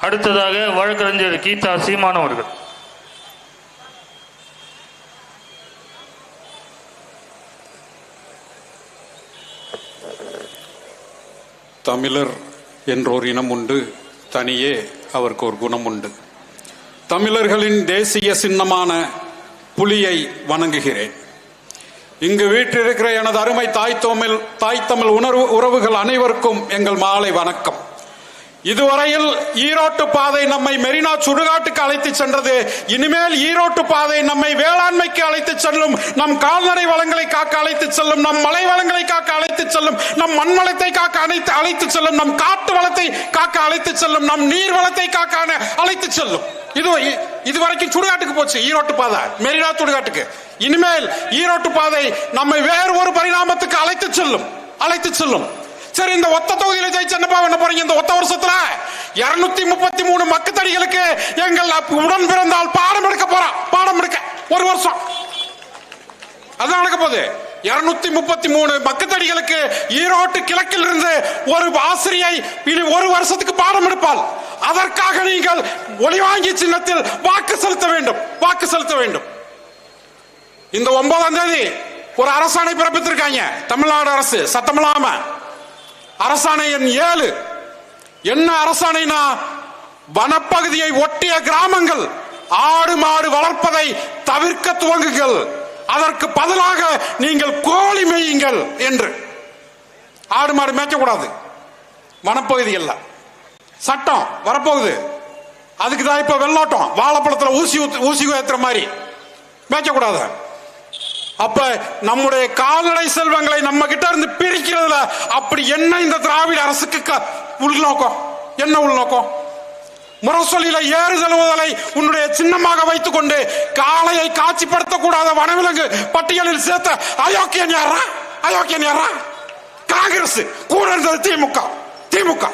அடுத்ததாக வழக்கறிஞர் கீதா சீமான் அவர்கள். தமிழர் என்றோர் இனம் உண்டு தனியே அவருக்கு ஒரு குணம் உண்டு. தமிழர்களின் தேசிய சின்னமான புலியை வணங்குகிறேன். இங்கு வீற்றிருக்கிற எனது அருமை தாய் தமிழ் தாய் தமிழ் உணர்வு உறவுகள் அனைவருக்கும் எங்கள் மாலை வணக்கம். இதுவரையில் ஈரோட்டு பாதை நம்மை மெரினா சுடுகாட்டுக்கு அழைத்து சென்றது. இனிமேல் ஈரோட்டு பாதை நம்மை வேளாண்மைக்கு அழைத்து செல்லும். நம் கால்நடை வளங்களை காக்க அழைத்து செல்லும். நம் மலை வளங்களை காக்க அழைத்து செல்லும். நம் மண் வளத்தை காக்க அழைத்து அழைத்து செல்லும். நம் காட்டு வளத்தை காக்க அழைத்து செல்லும். நம் நீர் வளத்தை காக்க அழைத்து செல்லும். இது இதுவரைக்கும் சுடுகாட்டுக்கு போச்சு ஈரோட்டு பாதை. மெரினா சுடுகாட்டுக்கு. இனிமேல் ஈரோட்டு பாதை நம்மை வேறு ஒரு பரிணாமத்துக்கு அழைத்து செல்லும். அழைத்து செல்லும். சரி இந்த ஒத்த தொகுதியில ஜெயிச்சு என்னப்பா பண்ண போறீங்க? இந்த ஒத்த வருஷத்துல இருநூத்தி முப்பத்தி மூணு மக்கத்தடிகளுக்கு எங்கள் உடன் பிறந்தால் பாடம் எடுக்க போறோம் பாடம் எடுக்க. ஒரு வருஷம். அதான் நடக்க போகுது. இருநூத்தி முப்பத்தி மூணு மக்கத்தடிகளுக்கு ஈரோட்டு கிழக்கில் இருந்து ஒரு ஆசிரியை இனி ஒரு வருஷத்துக்கு பாடம் எடுப்பால் அதற்காக நீங்கள் ஒளிவாங்கி சின்னத்தில் வாக்கு செலுத்த வேண்டும். வாக்கு செலுத்த வேண்டும். இந்த ஒன்பதாம் தேதி ஒரு அரசாணை பிறப்பித்திருக்காங்க. தமிழ்நாடு அரசு சத்தமில்லாம. அரசாணை எண் ஏழு. என்ன அரசாணைனா? வனப்பகுதியை ஒட்டிய கிராமங்கள் ஆடு மாடு வளர்ப்பதை தவிர்க்க துவங்குங்கள். அதற்கு பதிலாக நீங்கள் கோழி மேயுங்கள் என்று. ஆடு மாடு மேய்க்கக்கூடாது. வனப்பகுதிகள்ல சட்டம் வரப்போகுது. அதுக்கு தான் இப்ப வெள்ளோட்டம். வாழைப்பழத்துல ஊசி ஊசி ஏத்துற மாதிரி. மேய்க்கக்கூடாது. அப்ப நம்முடைய கால்நடை செல்வங்களை நம்ம கிட்ட இருந்து பிரிக்கிறதுல அப்படி என்ன இந்த திராவிட அரசுக்கு க- உள்நோக்கம்? என்ன உள்நோக்கம்? முரசொலியில ஏறு தழுவுதலை உன்னுடைய சின்னமாக வைத்துக் கொண்டு காளையை காட்சிப்படுத்தக்கூடாத வனவிலங்கு பட்டியலில் சேர்த்த அயோக்கியன் யாரா அயோக்கியன் யாரா காங்கிரஸ் கூட இருந்தது திமுக. திமுக.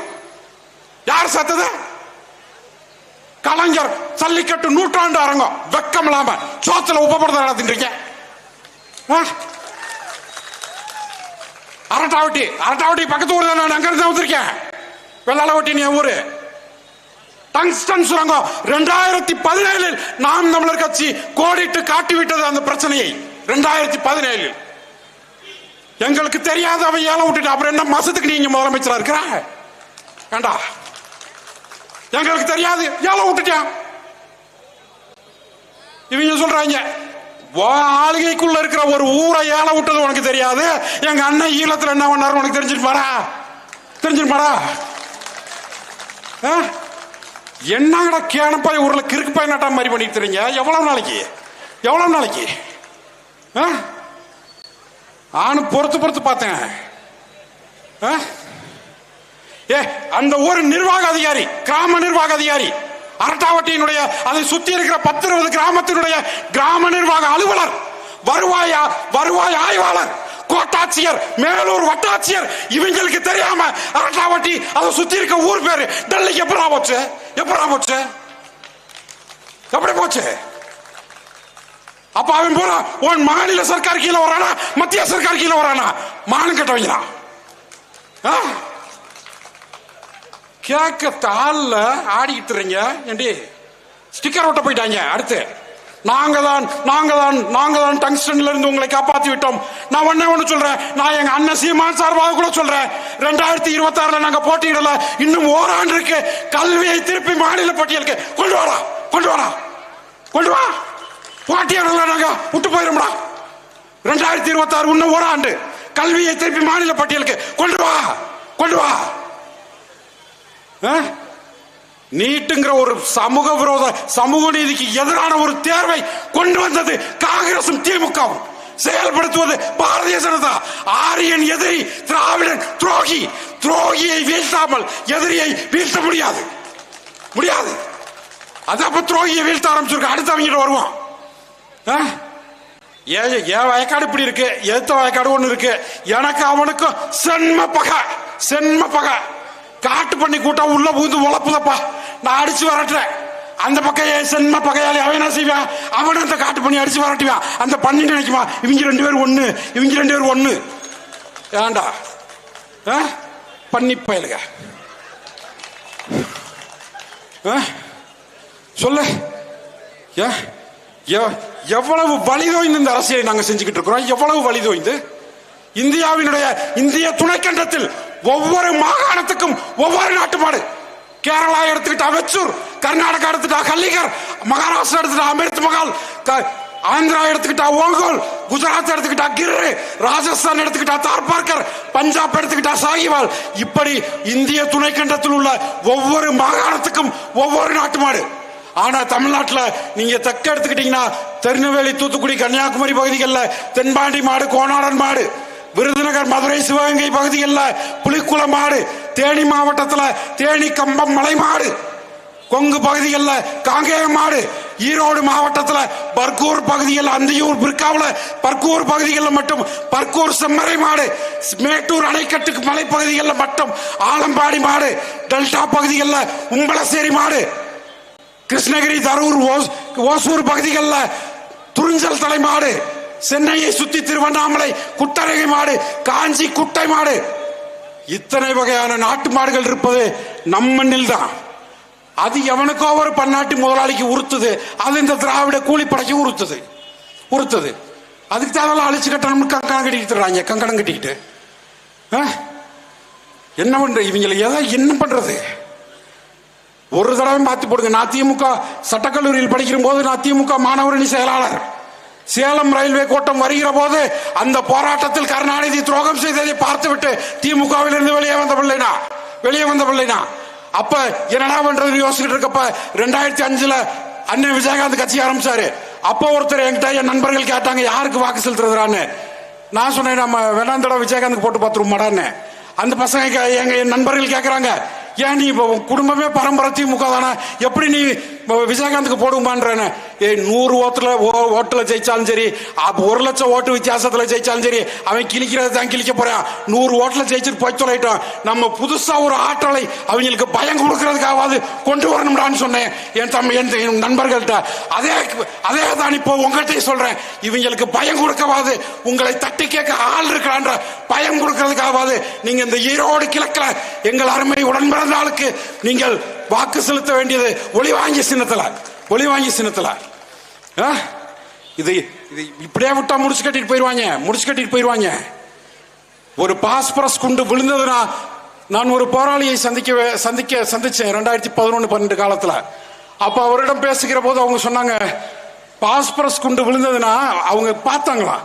யார் சேர்த்தது? கலைஞர் சல்லிக்கட்டு நூற்றாண்டு அரங்கம். வெக்கம் இல்லாம சோத்துல உபப்படுத்த நடத்திட்டு அரட்டாவட்டி அரட்டாவட்டி பக்கத்து ஊர் நான் அங்க இருந்து வந்திருக்கேன். வெள்ளாளவட்டி என் ஊரு. டங்ஸ்டன் சுரங்கம் ரெண்டாயிரத்தி பதினேழில் நாம் தமிழர் கட்சி கோடிட்டு காட்டிவிட்டது அந்த பிரச்சனையை. ரெண்டாயிரத்தி பதினேழில். எங்களுக்கு தெரியாத அவன் ஏழை விட்டுட்டு அப்புறம் என்ன மாசத்துக்கு நீங்க முதலமைச்சரா இருக்கிற? வேண்டா. எங்களுக்கு தெரியாது. ஏழை விட்டுட்டான். இவங்க சொல்றாங்க ஆளுகைக்குள்ள இருக்கிற ஒரு ஊரை ஏல விட்டது உனக்கு தெரியாது? எங்க அண்ணன் ஈழத்துல என்ன பண்ணாரு உனக்கு தெரிஞ்சிருப்பாரா? தெரிஞ்சிருப்பாரா? தெரிஞ்சிட்டு பாரா என்னங்கடா கேனப்பாய் ஊர்ல கிறுக்கு பாய் நட்டா மாதிரி பண்ணிட்டு தெரியுங்க எவ்வளவு நாளைக்கு? எவ்வளவு நாளைக்கு? ஆ? நானும் பொறுத்து பொறுத்து பார்த்தேன். ஆ? ஏ அந்த ஊர் நிர்வாக அதிகாரி கிராம நிர்வாக அதிகாரி அரட்டாவட்டியினுடைய அதை சுத்தி இருக்கிற பத்து இருபது கிராமத்தினுடைய கிராம நிர்வாக அலுவலர் வருவாய் வருவாய் ஆய்வாளர் கோட்டாட்சியர் மேலூர் வட்டாட்சியர் இவங்களுக்கு தெரியாம அரட்டாவட்டி அதை சுத்தி இருக்க ஊர் பேரு டெல்லிக்கு எப்படா போச்சு? எப்படா போச்சு? எப்படி போச்சு? அப்ப அவன் போற உன் மாநில சர்க்கார் கீழே வரானா? மத்திய சர்க்கார் கீழே வரானா? மானம் கட்டவங்களா? ஆ? கேட்க தாளில் ஆடிக்கிட்டு இருங்க. ஏண்டி? ஸ்டிக்கர் ஒட்ட போயிட்டாங்க. அடுத்து. நாங்க தான் நாங்க தான் நாங்க தான் டங்ஸ்டன்ல இருந்து உங்களை காப்பாத்தி விட்டோம். நான் ஒண்ணே ஒண்ணு சொல்றேன். நான் எங்க அண்ணன் சீமான் சார்பாக கூட சொல்றேன். ரெண்டாயிரத்தி இருபத்தி ஆறுல நாங்க போட்டியிடல. இன்னும் ஓராண்டு இருக்கு. கல்வியை திருப்பி மாநில பட்டியலுக்கு கொண்டு வாடா. கொண்டு வாடா. கொண்டு வா. போட்டியிடல நாங்க. விட்டு போயிரும்டா. ரெண்டாயிரத்தி இருபத்தி ஆறு இன்னும் ஓராண்டு. கல்வியை திருப்பி மாநில பட்டியலுக்கு கொண்டு வா. கொண்டு வா. நீட்டுங்கிற ஒரு சமூக விரோத சமூக நீதிக்கு எதிரான ஒரு தேர்வை கொண்டு வந்தது காங்கிரசும் திமுகவும். செயல்படுத்துவது பாரதிய ஜனதா. ஆரியன் எதிரி திராவிடன் துரோகி. துரோகியை வீழ்த்தாமல் எதிரியை வீழ்த்த முடியாது. முடியாது. அது அப்ப துரோகியை வீழ்த்த ஆரம்பிச்சிருக்க. அடுத்த அவங்க வருவோம். ஆ? என் வயக்காடு இப்படி இருக்கு. எதிர்த்த வயக்காடு ஒண்ணு இருக்கு. எனக்கு அவனுக்கும் சென்ம பகை. சென்ம பகை. காட்டு பண்ணி கூட்டம் உள்ள பூந்து உழப்புதப்பா. நான் அடிச்சு வரட்டுறேன். அந்த பக்கம் என் சென்ம பகையாளி அவன் என்ன செய்வான்? அவனும் அந்த காட்டு பண்ணி அடிச்சு வரட்டுவான். அந்த பண்ணி நினைக்குமா? இவங்க ரெண்டு பேரும் ஒன்று இவங்க ரெண்டு பேரும் ஒன்று ஏண்டா ஆ? பண்ணி பயலுக. ஆ? சொல்லு. ஏ? எவ்வளவு வலிதோய்ந்து இந்த அரசியலை நாங்கள் செஞ்சுக்கிட்டு இருக்கிறோம்? எவ்வளவு வலிதோய்ந்து இந்தியாவினுடைய இந்திய துணைக்கண்டத்தில் ஒவ்வொரு மாகாணத்துக்கும் ஒவ்வொரு நாட்டு மாடு கேரளா எடுத்துக்கிட்டா வெச்சூர் கர்நாடகா எடுத்துட்டா கல்லிகர் மகாராஷ்டிரா எடுத்துட்டா அமிர்த் மகால் க- ஆந்திரா எடுத்துக்கிட்டா ஓங்கோல் குஜராத் எடுத்துக்கிட்டா கிர்ரு ராஜஸ்தான் எடுத்துக்கிட்டா தார்பார்கர் பஞ்சாப் எடுத்துக்கிட்டா சாகிவால். இப்படி இந்திய துணைக்கண்டத்தில் உள்ள ஒவ்வொரு மாகாணத்துக்கும் ஒவ்வொரு நாட்டு மாடு ஆனா தமிழ்நாட்டில் நீங்க தெக்க எடுத்துக்கிட்டீங்கன்னா திருநெல்வேலி தூத்துக்குடி கன்னியாகுமரி பகுதிகளில் தென்பாண்டி மாடு கோணாடன் மாடு விருதுநகர் மதுரை சிவகங்கை பகுதிகளில் புலிக்குளம் மாடு தேனி மாவட்டத்தில் தேனி கம்பம் மலை மாடு கொங்கு பகுதிகளில் காங்கேயம் மாடு ஈரோடு மாவட்டத்தில் பர்கூர் பகுதியில் அந்தியூர் பிற்காவில் பர்கூர் பகுதிகளில் மட்டும் பர்கூர் செம்மறை மாடு மேட்டூர் அணைக்கட்டுக்கு மலைப்பகுதிகளில் மட்டும் ஆலம்பாடி மாடு டெல்டா பகுதிகளில் உம்பளசேரி மாடு கிருஷ்ணகிரி தரூர் ஓஸ்- ஓசூர் பகுதிகளில் துறிஞ்சல் தலைமாடு சென்னையை சுற்றி திருவண்ணாமலை குட்டரகை மாடு காஞ்சி குட்டை மாடு இத்தனை வகையான நாட்டு மாடுகள் இருப்பது நம் மண்ணில் தான் அது எவனுக்கோ ஒரு பன்னாட்டு முதலாளிக்கு உறுத்துது. அது இந்த திராவிட கூலிப்படைக்கு உறுத்துது. உறுத்துது. அதுக்கு தான் அதெல்லாம் அழிச்சு கட்டணம் கங்கணம் கட்டிக்கிட்டு இருக்காங்க கங்கணம் கட்டிக்கிட்டு. ஆ? என்ன பண்ற? இவங்களை எதை என்ன பண்றது? ஒரு தடவை மாத்தி போடுங்க. நான் திமுக சட்டக்கல்லூரியில் படிக்கிற போது நான் திமுக மாணவரணி செயலாளர். சேலம் ரயில்வே கோட்டம் வருகிற போது அந்த போராட்டத்தில் கருணாநிதி துரோகம் செய்ததை பார்த்துவிட்டு திமுகவில் இருந்து வெளியே வந்த பிள்ளைனா? வெளியே வந்த பிள்ளைனா? அப்ப என்னடா பண்றது யோசிச்சுட்டு இருக்கப்ப ரெண்டாயிரத்தி அஞ்சுல அண்ணன் விஜயகாந்த் கட்சி ஆரம்பிச்சாரு. அப்ப ஒருத்தர் என்கிட்ட என் நண்பர்கள் கேட்டாங்க யாருக்கு வாக்கு செலுத்துறதுறான்னு? நான் சொன்னேன் நம்ம வேணாந்தட விஜயகாந்த் போட்டு பார்த்துருமாடான்னு அந்த பசங்க கே- எங்க என் நண்பர்கள் கேட்கறாங்க ஏன் நீ இப்போ குடும்பமே பரம்பரை திமுக தானே? எப்படி நீ விஜயகாந்துக்கு போடுமான்றேன்னு ஏய் நூறு ஓட்டுல ஓ- ஓட்டுல ஜெயிச்சாலும் சரி ஒரு லட்சம் ஓட்டு வித்தியாசத்துல ஜெயிச்சாலும் சரி அவன் கிழிக்கிறது தான் கிழிக்க போறான். நூறு ஓட்டுல ஜெயிச்சுட்டு போய் தொலைட்டோம் நம்ம புதுசா ஒரு ஆற்றலை அவங்களுக்கு பயம் கொடுக்கறதுக்காவது கொண்டு வரணும்டான்னு சொன்னேன். என் தம்பி என் நண்பர்கள்ட்ட. அதே அதே தான் இப்போ உங்கள்கிட்ட சொல்றேன். இவங்களுக்கு பயம் கொடுக்கவாது உங்களை தட்டி கேட்க ஆள் இருக்கலான்ற பயம் கொடுக்கறதுக்காவது நீங்க இந்த ஈரோடு கிழக்கில் எங்கள் அருமை உடன் பிறந்த ஆளுக்கு நீங்கள் வாக்கு செலுத்த வேண்டியது ஒளி வாங்கி சின்னத்துல. ஒளி வாங்கி சின்னத்துல. ஆ? இது இது இப்படியே விட்டா முடிச்சு கட்டிட்டு போயிருவாங்க முடிச்சு கட்டிட்டு போயிருவாங்க. ஒரு பாஸ்பரஸ் குண்டு விழுந்ததுன்னா நான் ஒரு போராளியை சந்திக்க சந்திக்க சந்திச்சேன் ரெண்டாயிரத்தி பதினொன்று பன்னெண்டு காலத்துல. அப்ப அவரிடம் பேசுகிற போது அவங்க சொன்னாங்க பாஸ்பரஸ் குண்டு விழுந்ததுன்னா அவங்க பார்த்தாங்களாம்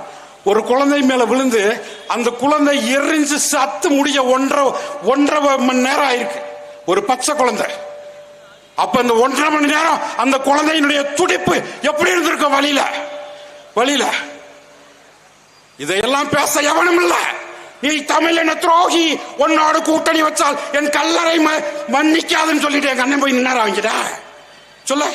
ஒரு குழந்தை மேல விழுந்து அந்த குழந்தை எரிஞ்சு சத்து முடிய ஒன்றரை ஒன்றரை மணி நேரம் ஆயிருக்கு. ஒரு பச்சை குழந்தை. அப்ப இந்த ஒன்றரை மணி நேரம் அந்த குழந்தையினுடைய துடிப்பு எப்படி இருந்திருக்க வழியில? வழியில. இதையெல்லாம் பேச எவனும் இல்ல. நீ தமிழ் துரோகி உன்னோட கூட்டணி வச்சால் என் கல்லறை ம- மன்னிக்காதுன்னு சொல்லிட்டு என் அண்ணன் போய் நின்னாரா அவங்கிட்ட சொல்ல.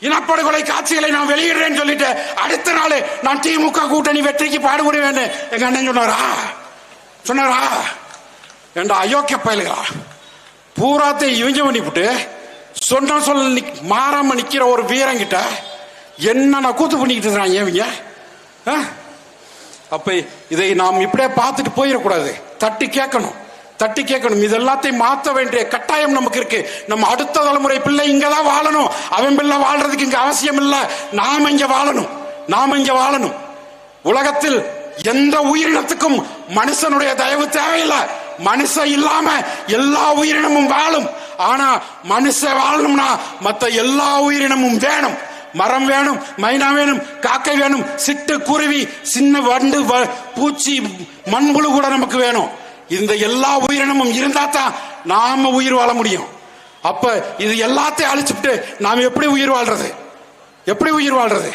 இனப்படுகொலை காட்சிகளை நான் வெளியிடுறேன்னு சொல்லிட்டு அடுத்த நாள் நான் திமுக கூட்டணி வெற்றிக்கு பாடுபடுவேன்னு எங்க அண்ணன் சொன்னாரா? சொன்னாரா? ஏண்டா அயோக்கிய பயலுகளா? பூராத்தை இவங்க பண்ணிவிட்டு சொன்ன சொல்ல நிக்- மாறாம நிக்கிற ஒரு வீரங்கிட்ட என்னென்ன கூத்து பண்ணிக்கிட்டு இருக்கிறாங்க இவங்க? ஆ? அப்ப இதை நாம் இப்படியே பார்த்துட்டு போயிடக்கூடாது. தட்டி கேட்கணும். தட்டி கேட்கணும். இது எல்லாத்தையும் மாற்ற வேண்டிய கட்டாயம் நமக்கு இருக்கு. நம்ம அடுத்த தலைமுறை பிள்ளை இங்கதான் வாழணும். அவன் பிள்ளை வாழ்றதுக்கு இங்க அவசியம் இல்ல. நாம இங்க வாழணும். நாம இங்க வாழணும். உலகத்தில் எந்த உயிரினத்துக்கும் மனுஷனுடைய தயவு தேவையில்லை. மனுஷன் இல்லாம எல்லா உயிரினமும் வாழும். ஆனா மனுஷன் வாழணும்னா மத்த எல்லா உயிரினமும் வேணும். மரம் வேணும் மைனா வேணும் காக்கை வேணும் சிட்டு குருவி சின்ன வண்டு வ- பூச்சி மண்புழு கூட நமக்கு வேணும். இந்த எல்லா உயிரினமும் இருந்தா தான் நாம உயிர் வாழ முடியும். அப்ப இது எல்லாத்தையும் அழிச்சுட்டு நாம் எப்படி உயிர் வாழ்றது? எப்படி உயிர் வாழ்றது?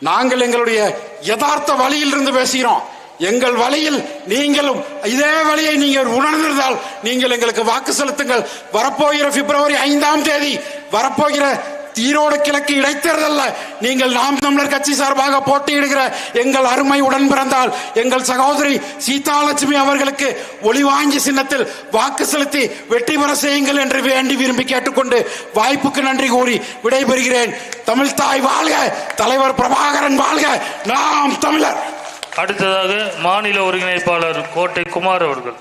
நாங்கள் எங்களுடைய யதார்த்த வழியில் இருந்து பேசுகிறோம். எங்கள் வழியில் நீங்களும் இதே வழியை நீங்கள் உணர்ந்திருந்தால் நீங்கள் எங்களுக்கு வாக்கு செலுத்துங்கள். வரப்போகிற பிப்ரவரி ஐந்தாம் தேதி வரப்போகிற ஈரோடு கிழக்கு இடைத்தேர்தல்ல நீங்கள் நாம் தமிழர் கட்சி சார்பாக போட்டியிடுகிற எங்கள் அருமை உடன் பிறந்தால் எங்கள் சகோதரி சீதாலட்சுமி அவர்களுக்கு ஒளிவாங்கி சின்னத்தில் வாக்கு செலுத்தி வெற்றி பெற செய்யுங்கள் என்று வேண்டி விரும்பி கேட்டுக்கொண்டு வாய்ப்புக்கு நன்றி கூறி விடைபெறுகிறேன். தமிழ் தாய் வாழ்க தலைவர் பிரபாகரன் வாழ்க நாம் தமிழர். அடுத்ததாக மாநில ஒருங்கிணைப்பாளர் கோட்டை குமார் அவர்கள்.